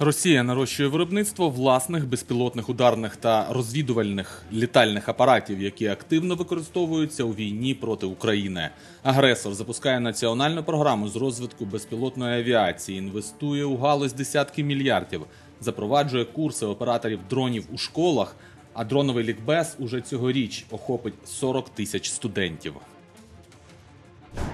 Росія нарощує виробництво власних безпілотних ударних та розвідувальних літальних апаратів, які активно використовуються у війні проти України. Агресор запускає національну програму з розвитку безпілотної авіації, інвестує у галузь десятки мільярдів, запроваджує курси операторів дронів у школах. А дроновий лікбез уже цьогоріч охопить 40 тисяч студентів.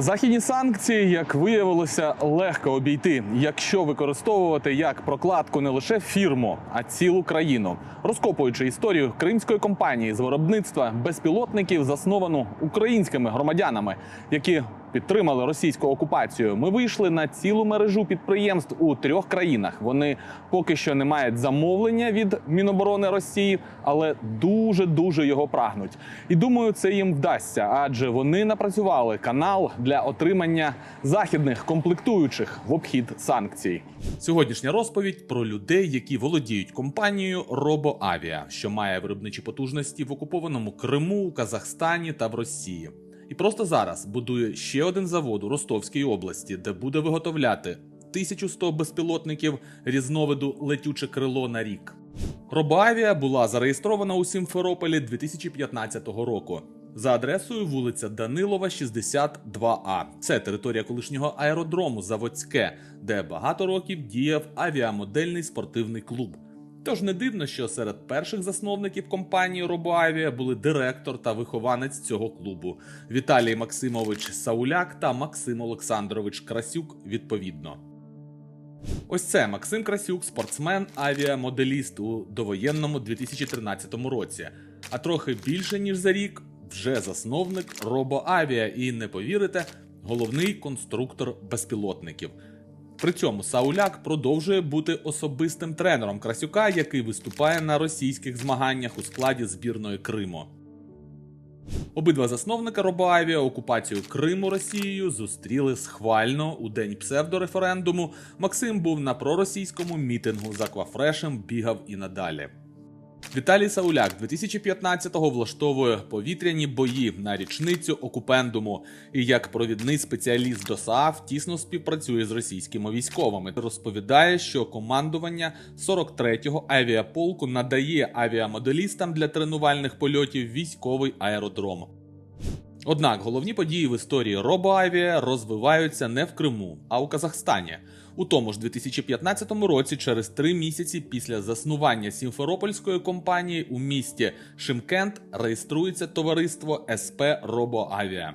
Західні санкції, як виявилося, легко обійти, якщо використовувати як прокладку не лише фірму, а цілу країну. Розкопуючи історію кримської компанії з виробництва безпілотників, засновану українськими громадянами, які підтримали російську окупацію, ми вийшли на цілу мережу підприємств у трьох країнах. Вони поки що не мають замовлення від Міноборони Росії, але дуже дуже його прагнуть. І думаю, це їм вдасться, адже вони напрацювали канал для отримання західних комплектуючих в обхід санкцій. Сьогоднішня розповідь про людей, які володіють компанією RoboAvia, що має виробничі потужності в окупованому Криму, Казахстані та в Росії. І просто зараз будує ще один завод у Ростовській області, де буде виготовляти 1100 безпілотників різновиду летюче крило на рік. Робоавія була зареєстрована у Сімферополі 2015 року за адресою вулиця Данилова, 62А. Це територія колишнього аеродрому Заводське, де багато років діяв авіамодельний спортивний клуб. Тож не дивно, що серед перших засновників компанії Робоавія були директор та вихованець цього клубу Віталій Максимович Сауляк та Максим Олександрович Красюк відповідно. Ось це Максим Красюк, спортсмен, авіамоделіст у довоєнному 2013 році. А трохи більше ніж за рік вже засновник Робоавіа і не повірите, головний конструктор безпілотників. При цьому Сауляк продовжує бути особистим тренером Красюка, який виступає на російських змаганнях у складі збірної Криму. Обидва засновника Робоавіа окупацію Криму Росією зустріли схвально у день псевдореферендуму. Максим був на проросійському мітингу з Аквафрешем, бігав і надалі. Віталій Сауляк 2015-го влаштовує повітряні бої на річницю окупендуму і як провідний спеціаліст до СААФ тісно співпрацює з російськими військовими. Розповідає, що командування 43-го авіаполку надає авіамоделістам для тренувальних польотів військовий аеродром. Однак головні події в історії робоавіа розвиваються не в Криму, а у Казахстані. У тому ж 2015 році, через три місяці після заснування сімферопольської компанії у місті Шимкент реєструється товариство СП Робоавіа.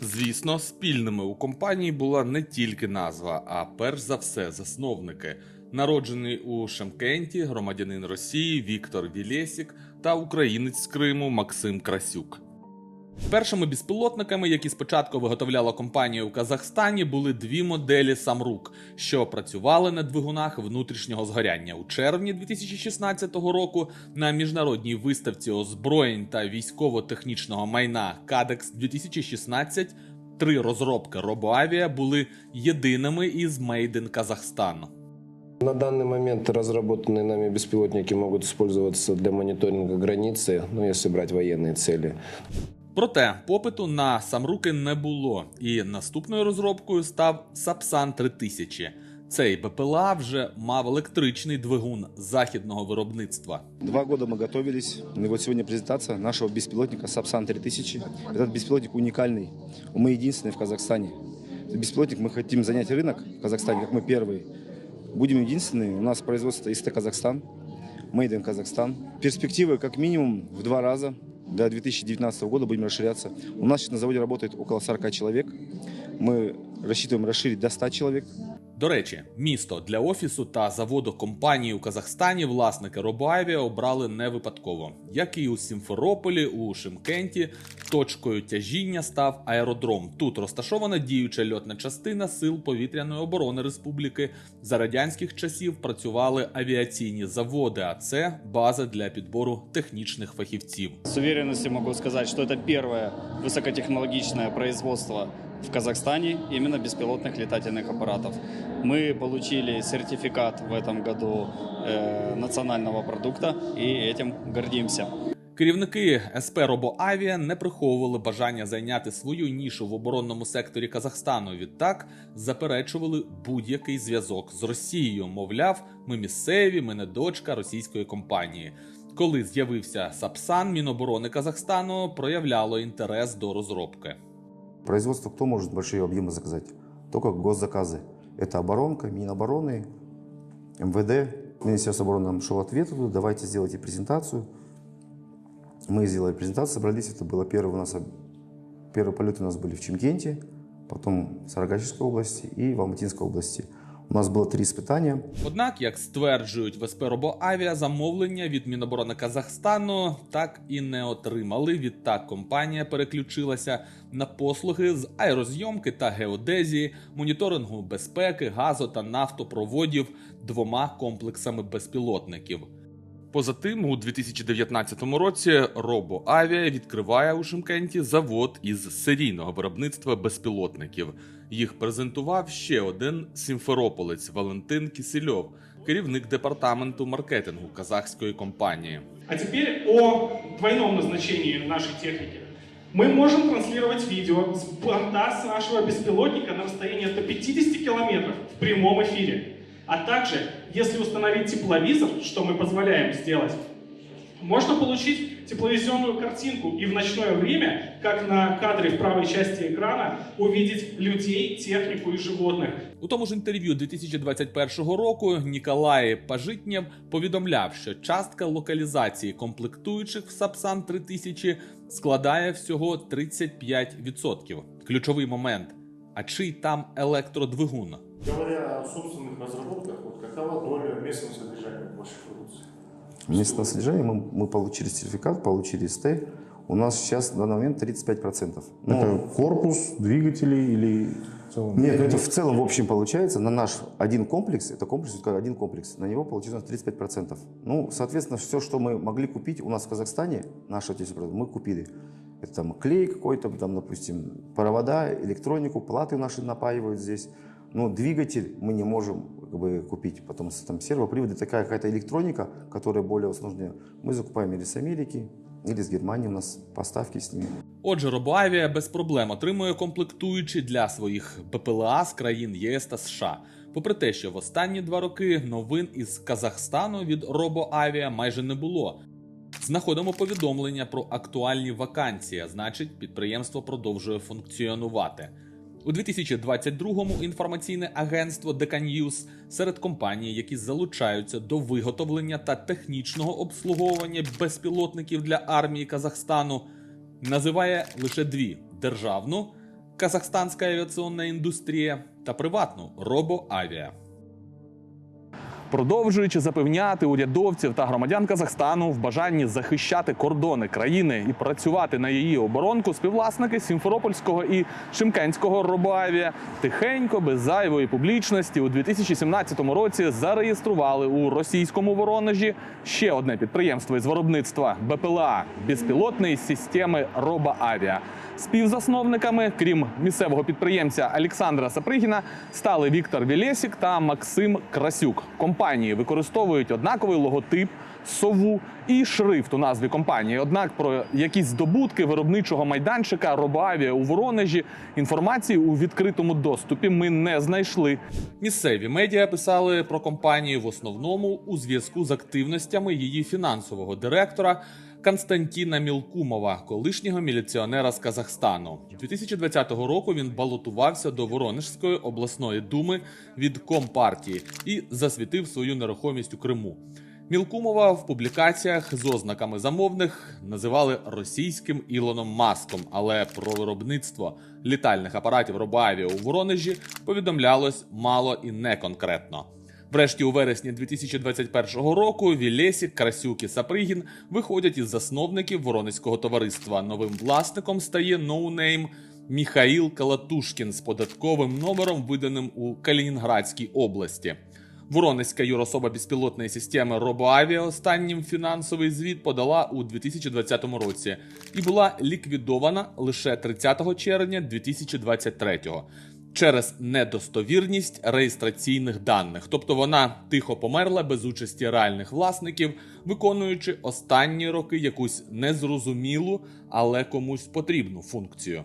Звісно, спільними у компанії була не тільки назва, а перш за все засновники. Народжений у Шимкенті громадянин Росії Віктор Вілєсік та українець з Криму Максим Красюк. Першими безпілотниками, які спочатку виготовляла компанія у Казахстані, були дві моделі Самрук, що працювали на двигунах внутрішнього згоряння. У червні 2016 року на міжнародній виставці озброєнь та військово-технічного майна Кадекс 2016 три розробки Робоавіа були єдиними із Made in Казахстан. На данный момент разработанные нами беспилотники могут использоваться для мониторинга границы, ну, если брать военные цели. Проте попиту на самруки не було, і наступною розробкою став Сапсан 3000. Цей БПЛА вже мав електричний двигун західного виробництва. Два года мы готовились. И вот сегодня презентация нашего беспилотника Сапсан 3000. Этот беспилотник уникальный. Мы единственные в Казахстане. Этот беспилотник мы хотим занять рынок в Казахстане, как мы первые. Будем единственные. У нас производство ИСТ Казахстан. Made in Казахстан. Перспективы как минимум в два раза. До 2019 года будем расширяться. У нас сейчас на заводе работает около 40 человек. Мы рассчитываем расширить до 100 человек. До речі, місто для офісу та заводу компанії у Казахстані власники Робоавіа обрали не випадково. Як і у Сімферополі, у Шимкенті, точкою тяжіння став аеродром. Тут розташована діюча льотна частина сил повітряної оборони республіки. За радянських часів працювали авіаційні заводи, а це база для підбору технічних фахівців. С уверенностью могу сказать, что это первое высокотехнологичное производство в Казахстане именно беспилотных летательных аппаратов. Мы получили сертификат в этом году э, национального продукта и этим гордимся. Керівники СП «Робоавіа» не приховували бажання зайняти свою нішу в оборонному секторі Казахстану. Відтак заперечували будь-який зв'язок з Росією. Мовляв, ми місцеві, ми не дочка російської компанії. Коли з'явився Сапсан, Міноборони Казахстану проявляло інтерес до розробки. Производство кто может большие объемы заказать? Только госзаказы. Это оборонка, Минобороны, МВД. Министерство обороны нам шел ответ, давайте сделайте презентацию. Мы сделали презентацию, собрались, это было первое у нас, первые полеты у нас были в Чемкенте, потом в Сарагачевской области и в Алматинской области. У нас было три испытания. Однак, як стверджують в СП «Робоавіа», замовлення від Міноборони Казахстану так і не отримали. Відтак компанія переключилася на послуги з аерозйомки та геодезії, моніторингу безпеки, газу та нафтопроводів двома комплексами безпілотників. Поза тим, у 2019 році Робоавіа відкриває у Шимкенті завод із серійного виробництва безпілотників. Їх презентував ще один сімферополець Валентин Кісельов, керівник департаменту маркетингу казахської компанії. А теперь о двойном назначении нашей техники. Мы можем транслировать видео с борта с нашего беспилотника на расстоянии до 50 километров в прямом эфире. А также, если установить тепловизор, что мы позволяем сделать, можно получить тепловизионную картинку и в ночное время, как на кадре в правой части экрана, увидеть людей, технику и животных. У тому ж інтерв'ю 2021 року Ніколай Пажитнєв повідомляв, що частка локалізації комплектуючих в Сапсан 3000 складає всього 35%. Ключовий момент. А чий там електродвигун? Говоря о собственных разработках, вот какова доля местного содержания в вашей продукции? Местное содержание мы, мы получили сертификат, получили СТ. У нас сейчас на данный момент 35%. Ну, Это корпус, двигатели или целом? Нет, ну это в целом в общем получается. На наш один комплекс, это комплекс, как один комплекс, на него получилось 35%. Ну, соответственно, все, что мы могли купить у нас в Казахстане, наше отечественное производство, мы купили. Это там клей какой-то, там, допустим, провода, электронику, платы наши напаивают здесь. Но двигатель мы не можем как бы, купить, потому что там сервоприводы, такая какая-то электроника, которая более сложная. Мы закупаем или с Америки, или с Германии у нас поставки с ними. Отже, Робоавіа без проблем отримує комплектуючі для своїх БПЛА з країн ЄС та США. Попри те, що в останні два роки новин із Казахстану від Робоавіа майже не було. Знаходимо повідомлення про актуальні вакансії, а значить, підприємство продовжує функціонувати. У 2022-му інформаційне агентство News серед компаній, які залучаються до виготовлення та технічного обслуговування безпілотників для армії Казахстану, називає лише дві: державну Казахстанська авіаційна індустрія та приватну Робоавіа. Продовжуючи запевняти урядовців та громадян Казахстану в бажанні захищати кордони країни і працювати на її оборонку, співвласники Сімферопольського і Шимкенського робоавіа тихенько, без зайвої публічності, у 2017 році зареєстрували у російському Воронежі ще одне підприємство із виробництва БПЛА безпілотної системи Робоавіа. Співзасновниками, крім місцевого підприємця Олександра Сапригіна, стали Віктор Вілєсік та Максим Красюк. Компанії використовують однаковий логотип, сову і шрифт у назві компанії. Однак про якісь здобутки виробничого майданчика Робоавіа у Воронежі інформації у відкритому доступі ми не знайшли. Місцеві медіа писали про компанію в основному у зв'язку з активностями її фінансового директора. Константіна Мілкумова, колишнього міліціонера з Казахстану. 2020 року він балотувався до Воронежської обласної думи від Компартії і засвітив свою нерухомість у Криму. Мілкумова в публікаціях з ознаками замовних називали російським Ілоном Маском, але про виробництво літальних апаратів Робоавіа у Воронежі повідомлялось мало і не конкретно. Врешті, у вересні 2021 року Вілєсік, Красюк і Сапригін виходять із засновників Воронезького товариства. Новим власником стає ноунейм Міхаїл Калатушкін з податковим номером, виданим у Калінінградській області. Воронезька юрособа безпілотної системи Робоавіа останнім фінансовий звіт подала у 2020 році і була ліквідована лише 30 червня 2023. Через недостовірність реєстраційних даних, тобто вона тихо померла без участі реальних власників, виконуючи останні роки якусь незрозумілу, але комусь потрібну функцію.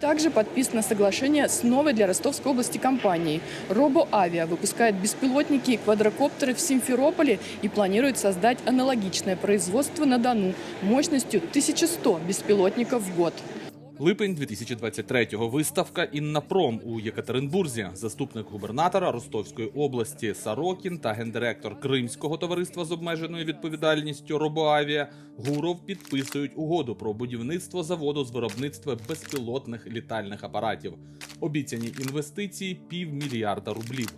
Также подписано соглашение с новой для Ростовской области компанией. «Робоавиа» выпускает беспилотники и квадрокоптеры в Симферополе и планирует создать аналогичное производство на Дону мощностью 1100 беспилотников в год. Липень 2023-го виставка Іннапром у Єкатеринбурзі. Заступник губернатора Ростовської області Сарокін та гендиректор Кримського товариства з обмеженою відповідальністю Робоавія Гуров підписують угоду про будівництво заводу з виробництва безпілотних літальних апаратів. Обіцяні інвестиції півмільярда рублів.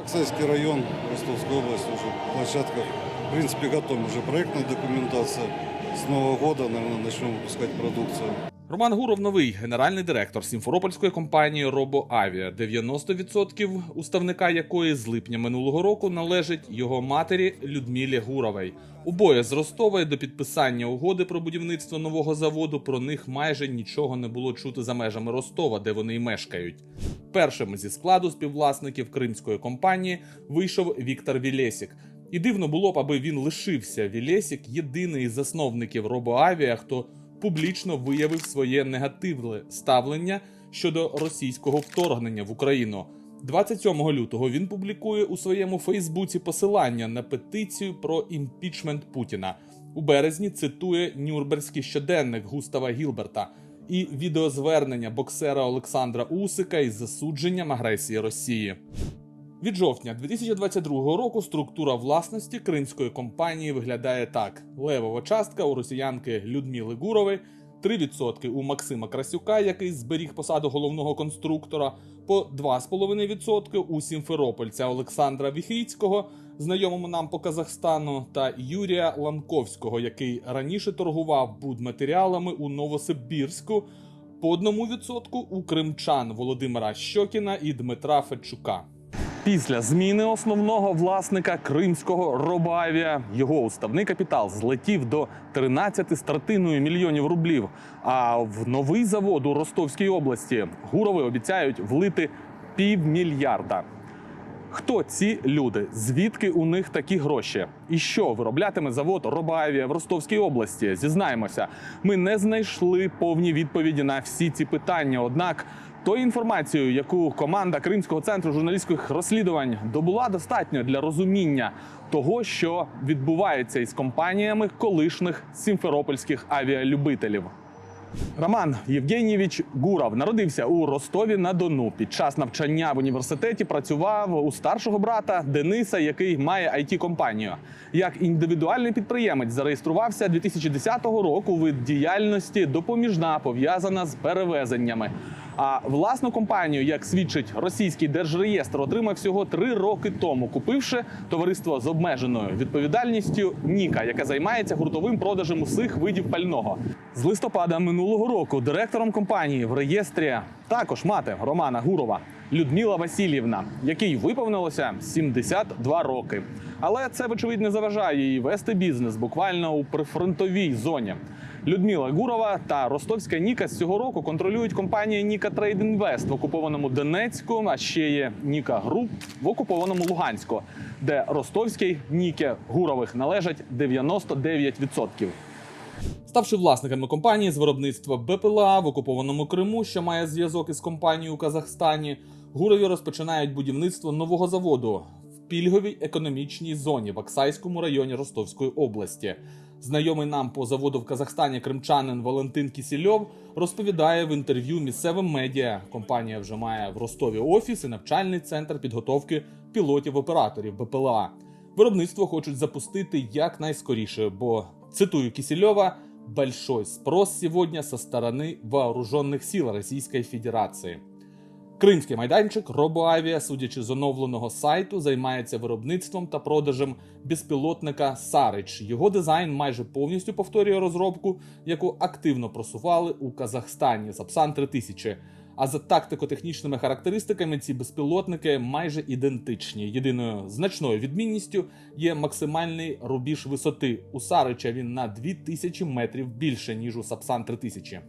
Аксайский район, Ростовская область, уже площадка, в принципе, готова уже проектная документация. С Нового года, наверное, начнем выпускать продукцию. Роман Гуров новий генеральний директор сімферопольської компанії RoboAvia, 90% уставника якої з липня минулого року належить його матері Людмилі Гуровій. Обоє з Ростова до підписання угоди про будівництво нового заводу про них майже нічого не було чути за межами Ростова, де вони й мешкають. Першим зі складу співвласників кримської компанії вийшов Віктор Вілєсік. І дивно було б, аби він лишився. Вілєсік єдиний із засновників RoboAvia, хто публічно виявив своє негативне ставлення щодо російського вторгнення в Україну. 27 лютого він публікує у своєму Фейсбуці посилання на петицію про імпічмент Путіна. У березні цитує Нюрнберзький щоденник Густава Гілберта і відеозвернення боксера Олександра Усика із засудженням агресії Росії. Від жовтня 2022 року структура власності кримської компанії виглядає так: левова частка у росіянки Людмили Гурової, 3% у Максима Красюка, який зберіг посаду головного конструктора, по 2,5% у сімферопольця Олександра Віхріцького, знайомому нам по Казахстану, та Юрія Ланковського, який раніше торгував будматеріалами у Новосибірську, по 1% у кримчан Володимира Щокіна і Дмитра Федчука. Після зміни основного власника кримського Робавія його уставний капітал злетів до 13 з мільйонів рублів. А в новий завод у Ростовській області Гурови обіцяють влити півмільярда. Хто ці люди? Звідки у них такі гроші? І що вироблятиме завод Робаавія в Ростовській області? Зізнаємося, ми не знайшли повні відповіді на всі ці питання. Однак тої інформацію, яку команда Кримського центру журналістських розслідувань добула достатньо для розуміння того, що відбувається із компаніями колишніх сімферопольських авіалюбителів. Роман Євгенійович Гуров народився у Ростові на Дону. Під час навчання в університеті працював у старшого брата Дениса, який має it компанію Як індивідуальний підприємець зареєструвався 2010 року. Вид діяльності допоміжна пов'язана з перевезеннями. А власну компанію, як свідчить російський держреєстр, отримав всього три роки тому, купивши товариство з обмеженою відповідальністю Ніка, яке займається гуртовим продажем усіх видів пального. З листопада минулого року директором компанії в реєстрі також мати Романа Гурова Людмила Васильівна, якій виповнилося 72 роки. Але це, вочевидь, не заважає їй вести бізнес буквально у прифронтовій зоні. Людмила Гурова та Ростовська Ніка з цього року контролюють компанію Ніка Трейд Інвест в окупованому Донецьку, а ще є Ніка Груп в окупованому Луганську, де ростовській Ніки Гурових належать 99%. Ставши власниками компанії з виробництва БПЛА в окупованому Криму, що має зв'язок із компанією у Казахстані, Гурові розпочинають будівництво нового заводу пільговій економічній зоні в Аксайському районі Ростовської області. Знайомий нам по заводу в Казахстані кримчанин Валентин Кісільов розповідає в інтерв'ю місцевим медіа. Компанія вже має в Ростові офіс і навчальний центр підготовки пілотів-операторів БПЛА. Виробництво хочуть запустити якнайскоріше, бо цитую Кісельова, большой спрос сегодня со стороны вооруженных сил Російської Федерації. Кримський майданчик RoboAvia, судячи з оновленого сайту, займається виробництвом та продажем безпілотника Сарич. Його дизайн майже повністю повторює розробку, яку активно просували у Казахстані Сапсан 3000. А за тактико-технічними характеристиками ці безпілотники майже ідентичні. Єдиною значною відмінністю є максимальний рубіж висоти. У Сарича він на 2000 метрів більше ніж у Сапсан 3000.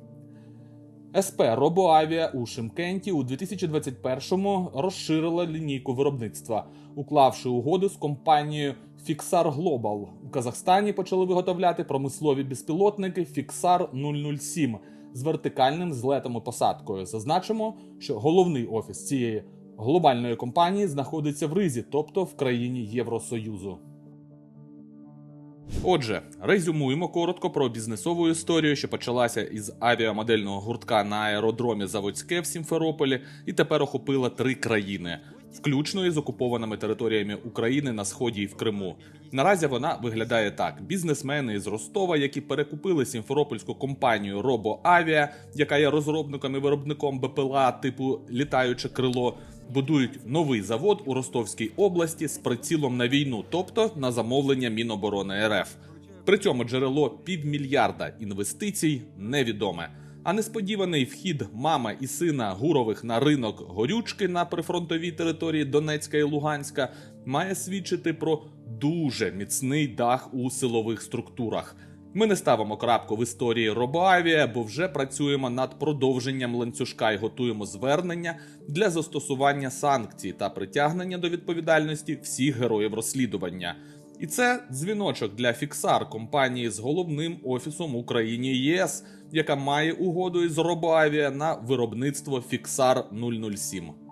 СП Робоавіа у Шимкенті у 2021-му розширила лінійку виробництва, уклавши угоду з компанією Fixar Global. У Казахстані почали виготовляти промислові безпілотники Fixar 007 з вертикальним злетом і посадкою. Зазначимо, що головний офіс цієї глобальної компанії знаходиться в Ризі, тобто в країні Євросоюзу. Отже, резюмуємо коротко про бізнесову історію, що почалася із авіамодельного гуртка на аеродромі Заводське в Сімферополі, і тепер охопила три країни, включно із окупованими територіями України на сході і в Криму. Наразі вона виглядає так: бізнесмени із Ростова, які перекупили сімферопольську компанію RoboAvia, яка є розробником і виробником БПЛА типу літаюче крило. Будують новий завод у Ростовській області з прицілом на війну, тобто на замовлення Міноборони РФ. При цьому джерело півмільярда інвестицій невідоме. А несподіваний вхід мами і сина Гурових на ринок горючки на прифронтовій території Донецька і Луганська має свідчити про дуже міцний дах у силових структурах. Ми не ставимо крапку в історії Робоавія, бо вже працюємо над продовженням ланцюжка і готуємо звернення для застосування санкцій та притягнення до відповідальності всіх героїв розслідування. І це дзвіночок для Фіксар компанії з головним офісом Україні ЄС, яка має угоду із Робоавіа на виробництво Фіксар 007.